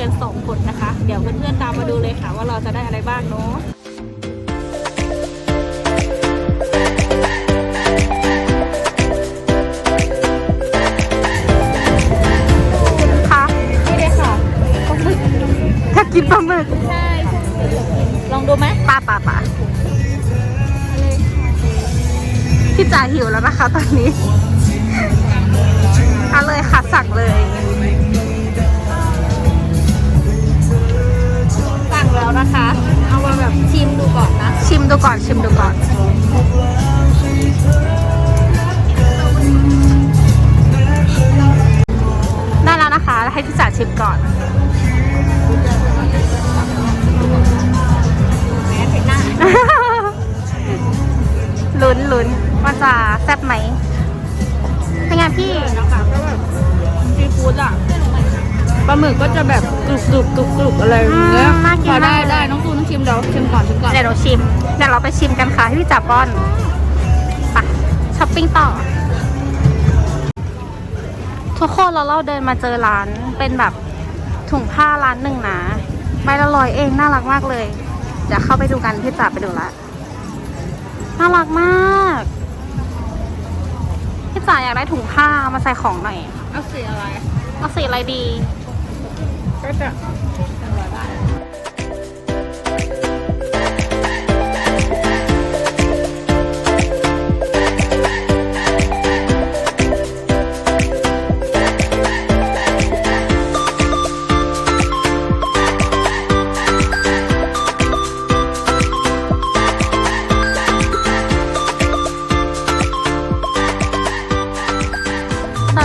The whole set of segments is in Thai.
กันสองคนนะคะ เดี๋ยวเพื่อนๆตามมาดูเลยค่ะว่าเราจะได้อะไรบ้างเนาะกินปลาหมใช่ลองดูไหมปลปลปลาพี่จ๋าหิวแล้วนะคะตอนนี้เอาเลยค่ะสั่งเลย สั่งแล้วนะคะ เอามาแบบชิมดูก่อนนะ ชิมดูก่อนชิมดูก่อน ได้แล้วนะคะให้พี่จ๋าชิมก่อนแหมเผ็ดหน้าลุ้นลุ้นว่าจะแซ่บไหมเป็นไงพี่นะคะก็แบบซีฟู้ดอะ ปลาหมึกก็จะแบบกรุบกรุบกรุบกรุบอะไรอย่างเงี้ยอืมน่ากินพอได้มากเลยได้น้องตูนต้องชิมเดี๋ยวชิมก่อนชิมก่อนเดี๋ยวเราชิมเดี๋ยวเราไปชิมกันค่ะให้พี่จ๋าป้อนไปช้อปปิ้งต่อ ทุกคนเราเราเดินมาเจอร้านเป็นแบบถุงผ้าร้านหนึ่งนะใบละร้อยเองน่ารักมากเลย เดี๋ยวเข้าไปดูกันพี่จ๋าไปดูละน่ารักมากพี่จ๋าอยากได้ถุงผ้ามาใส่ของหน่อย เอาสีอะไรเอาสีอะไรดี ก็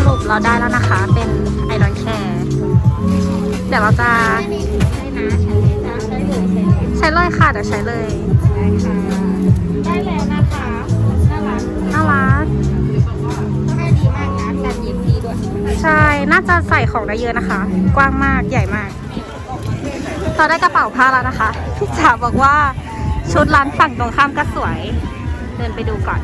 รุปเราได้แล้วนะคะ เป็นไอรอนแคร์เดี๋ยวเราจะใช่นะใช้เลยนะใช้เลยใช้เลยใช้เลยค่ะ เดี๋ยวใช้เลยได้ค่ะได้แล้วนะคะน่ารักน่ารักก็ให้ดีมากนะการยิบดีด้วยใช่น่าจะใส่ของได้เยอะนะคะ กว้างมากใหญ่มากเราได้กระเป๋าผ้าแล้วนะคะพี่จ๋าบอกว่าชุดร้านฝั่งตรงข้ามก็สวย เดินไปดูก่อน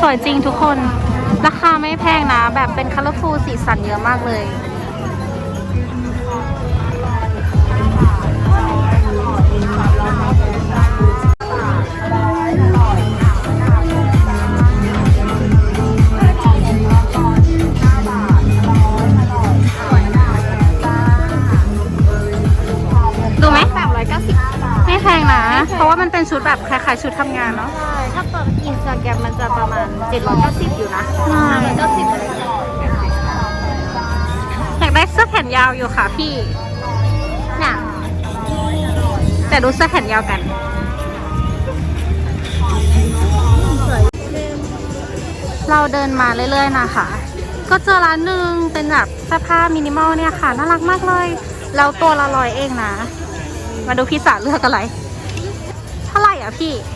สวยจริงทุกคน ราคาไม่แพงนะ แบบเป็นคัลเลอร์ฟูลสีสันเยอะมากเลยดูไหมสามร้อยเก้าสิบไม่แพงนะ เพราะว่ามันเป็นชุดแบบคล้ายๆชุดทำงานเนาะใช่ ถ้าเปิดอินสตาแกรมมันจะประมาณเจ็ดร้อยเก้าสิบอยู่นะใช่เก้าสิบอะไรอย่างเงี้ยอยากได้เสื้อแขนยาวอยู่ค่ะพี่เนี่ยแต่ดูเสื้อแขนยาวกัน เราเดินมาเรื่อยๆนะคะ ก็เจอร้านหนึ่งเป็นแบบเสื้อผ้ามินิมอลเนี่ยค่ะ น่ารักมากเลย แล้วตัวละร้อยเองนะ มาดูพี่สาเลือกอะไร เท่าไหร่อะพี่ห้าสิบบาท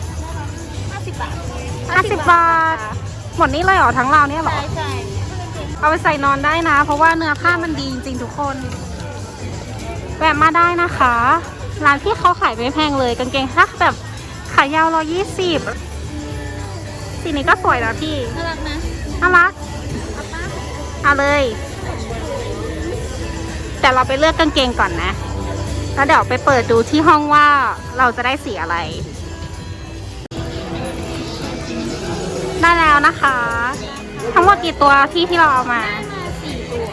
ห้าสิบบาท หมดนี้เลยเหรอทั้งเราเนี่ยเหรอ ใช่ใช่เอาไปใส่นอนได้นะ เพราะว่าเนื้อผ้ามันดีจริงๆทุกคน แวะมาได้นะคะ ร้านที่เขาขายไม่แพงเลยกางเกงซักแบบขายาวร้อยี่สิบสีนี้ก็สวยนะพี่ น่ารักนะน่ารัก เอาป้าเอาเลย แต่เราไปเลือกกางเกงก่อนนะ แล้วเดี๋ยวไปเปิดดูที่ห้องว่าเราจะได้สีอะไร ได้แล้วนะคะ ทั้งหมดกี่ตัวที่ที่เราเอามา ได้มาสี่ตัว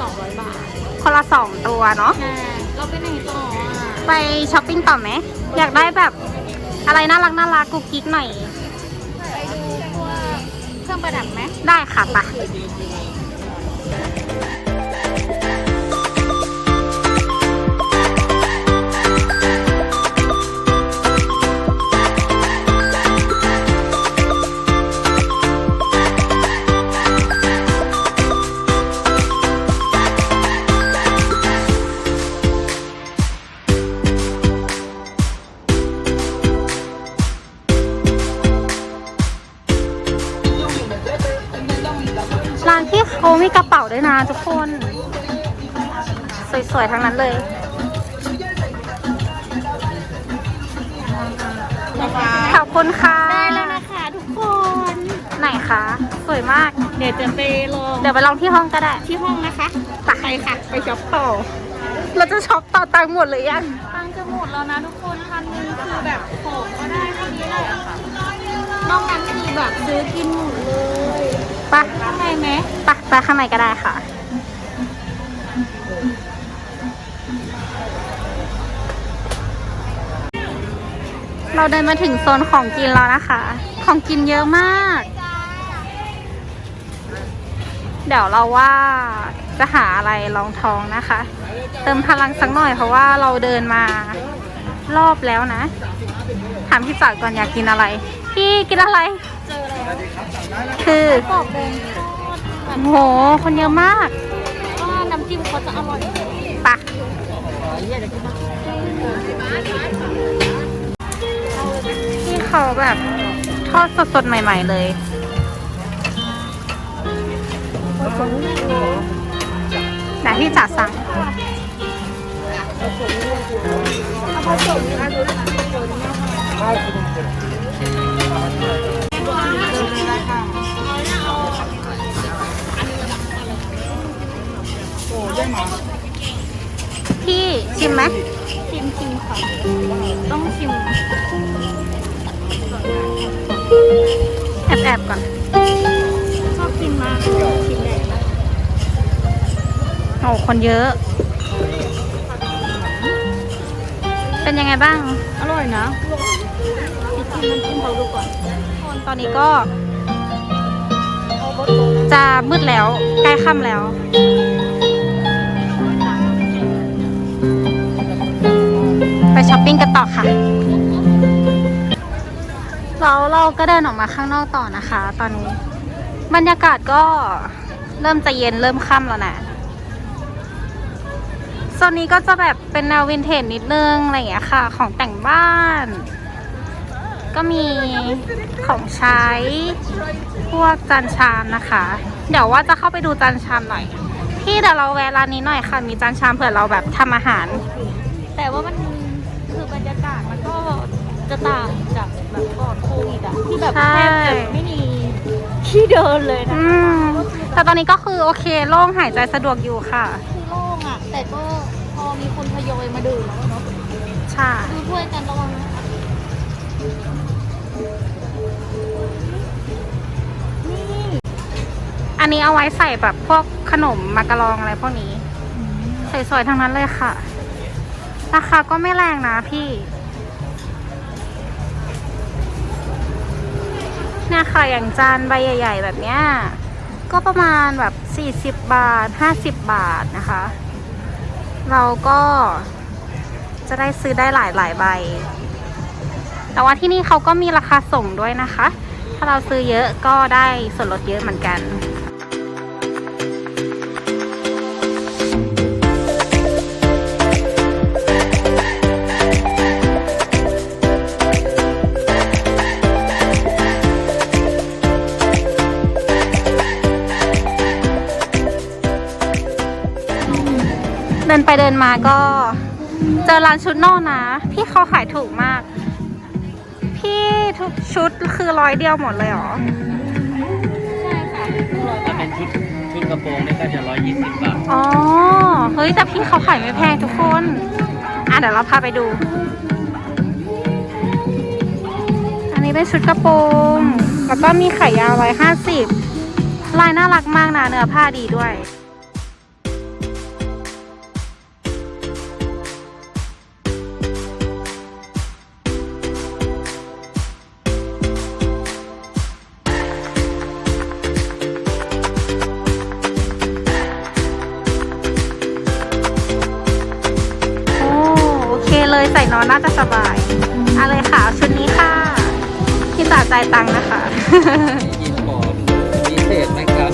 สองร้อยบาทคนละสองตัวเนาะ ใช่เราไปไหนต่ออะไปช้อปปิ้งต่อไหม อยากได้แบบอะไรน่ารักน่ารักกุ๊กกิ๊กหน่อย ไปดูพวกเครื่องประดับไหม ได้ค่ะปะ ร้านที่เขามีกระเป๋าด้วยนะทุกคน สวยๆ ทั้งนั้นเลยขอบคุณค่ะ ได้แล้วนะคะทุกคน ไหนคะ สวยมาก เดี๋ยวจะไปลอง เดี๋ยวไปลองที่ห้องก็ได้ ที่ห้องนะคะไปค่ะ ไปช็อปต่อ เราจะช็อปต่อตังหมดเลยยังตังจะหมดแล้วนะทุกคนพันหนึ่งคือแบบขอก็ได้เท่านี้แหละค่ะนอกนั้นคือแบบซื้อกินหมดเลยไปะข้างในไหมปะไปข้างในก็ได้ค่ะ เราเดินมาถึงโซนของกินแล้วนะคะ ของกินเยอะมาก เดี๋ยวเราว่าจะหาอะไรรองท้องนะคะ เติมพลังสักหน่อยเพราะว่าเราเดินมารอบแล้วนะ ถามพี่จ๋าก่อนอยากกินอะไร พี่กินอะไรเจอแล้วคือกรอบแดงทอดโอ้โห คนเยอะมากว่าน้ำจิ้มเขาจะอร่อยปะที่เขาแบบทอดสดๆใหม่ ๆ เลย แต่พี่จ๋าสั่งพี่ชิมไหมชิมชิมค่ะต้องชิมแอบแอบก่อนชอบกินมากชิมแดงนะโอ้คนเยอะ เป็นยังไงบ้าง อร่อยนะชิมน้ำจิ้มเขาดูก่อนคนตอนนี้ก็ จะมืดแล้ว ใกล้ค่ำแล้วไปช้อปปิ้งกันต่อค่ะแล้วเราก็เดินออกมาข้างนอกต่อนะคะ ตอนนี้ บรรยากาศก็เริ่มจะเย็นเริ่มค่ำแล้วนะ โซนนี้ก็จะแบบเป็นแนววินเทจนิดนึงอะไรอย่างเงี้ยค่ะ ของแต่งบ้าน ก็มีของใช้ พวกจานชามนะคะ เดี๋ยวว่าจะเข้าไปดูจานชามหน่อย พี่เดี๋ยวเราแวะร้านนี้หน่อยค่ะ มีจานชามเผื่อเราแบบทำอาหาร แต่ว่ามันคือบรรยากาศมันก็จะต่างจากแบบก่อนโควิดอะที่แบบใช่แทบจะไม่มีที่เดินเลยนะอืมแต่ตอนนี้ก็คือโอเคโล่งหายใจสะดวกอยู่ค่ะคือโล่งอะ แต่ก็พอมีคนทยอยมาดื่มแล้วเนาะใช่ ดูถ้วยกันระวังนะคะนี่อันนี้เอาไว้ใส่แบบพวกขนมมากะลองอะไรพวกนี้ สวยๆทั้งนั้นเลยค่ะ ราคาก็ไม่แรงนะพี่ เนี่ยค่ะอย่างจานใบใหญ่ ๆ แบบเนี้ย ก็ประมาณแบบ 40 บาท 50 บาทนะคะ เราก็จะได้ซื้อได้หลายหลายใบ แต่ว่าที่นี่เขาก็มีราคาส่งด้วยนะคะ ถ้าเราซื้อเยอะก็ได้ส่วนลดเยอะเหมือนกัน ไปเดินมาก็ เจอร้านชุดนอกนะ พี่เขาขายถูกมาก พี่ทุกชุดคือร้อยเดียวหมดเลยเหรอ ใช่ค่ะอร่อยถ้าเป็นชุดชุดกระโปรงนี่ก็จะร้อยยี่สิบบาท อ๋อ เฮ้ย แต่พี่เขาขายไม่แพงทุกคน อะเดี๋ยวเราพาไปดู อันนี้เป็นชุดกระโปรง แล้วก็มีขายยาวร้อยห้าสิบลายน่ารักมากนะเนื้อผ้าดีด้วยาจ่ายตังค์นะคะยินบอร์ดพิเศษไหมครับ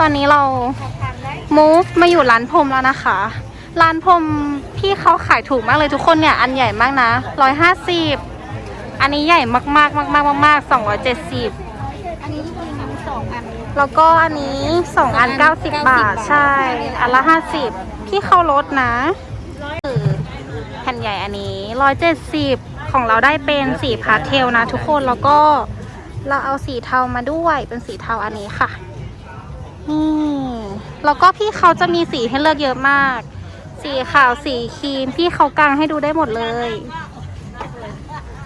ตอนนี้เรา move มาอยู่ร้านพรมแล้วนะคะ ร้านพรมพี่เขาขายถูกมากเลยทุกคนเนี่ย อันใหญ่มากนะร้อยห้าสิบอันนี้ใหญ่มากๆมากๆมากๆสองร้อยเจ็ดสิบอันนี้จริงๆมีสองอันแล้วก็อันนี้สองอันสองอันเก้าสิบบาท90ใช่ อันละห้าสิบพี่เขาลดนะคือแผ่นใหญ่อันนี้ร้อยเจ็ดสิบของเราได้เป็นสีพาสเทลนะ ทุกคนแล้วก็เราเอาสีเทามาด้วยเป็นสีเทาอันนี้ค่ะนี่แล้วก็พี่เขาจะมีสีให้เลือกเยอะมาก สีขาวสีครีมพี่เขากางให้ดูได้หมดเลย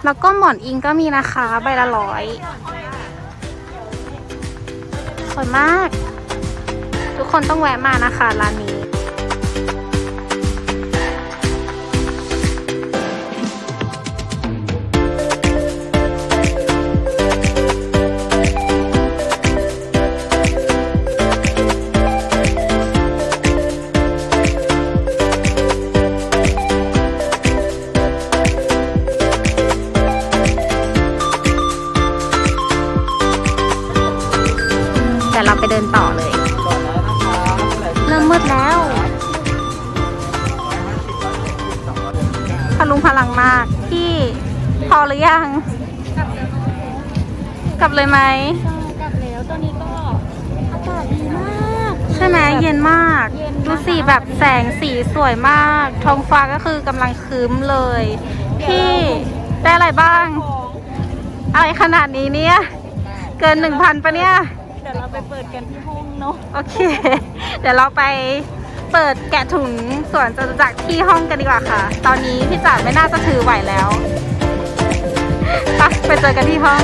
แล้วก็หมอนอิงก็มีนะคะใบละร้อยสวยมาก ทุกคนต้องแวะมานะคะร้านนี้ ลุงพลังมากพี่พอหรือยัง กลับเลยไหมกลับแล้วตอนนี้ก็อากาศดีมาก ใช่ไหมเย็นมากเย็นมากดูสิแบบแสงสีสวยมาก ท้องฟ้าก็คือกำลังครึ้มเลยพี่ได้อะไรบ้าง อะไรขนาดนี้เนี่ย เกินหนึ่งพันปะเนี่ย เดี๋ยวเราไปเปิดกันที่ห้องเนาะ โอเค เดี๋ยวเราไป เปิดแกะถุงส่วนจตุจักรที่ห้องกันดีกว่าค่ะ ตอนนี้พี่จ๋าไม่น่าจะถือไหวแล้วไปไปเจอกันที่ห้อง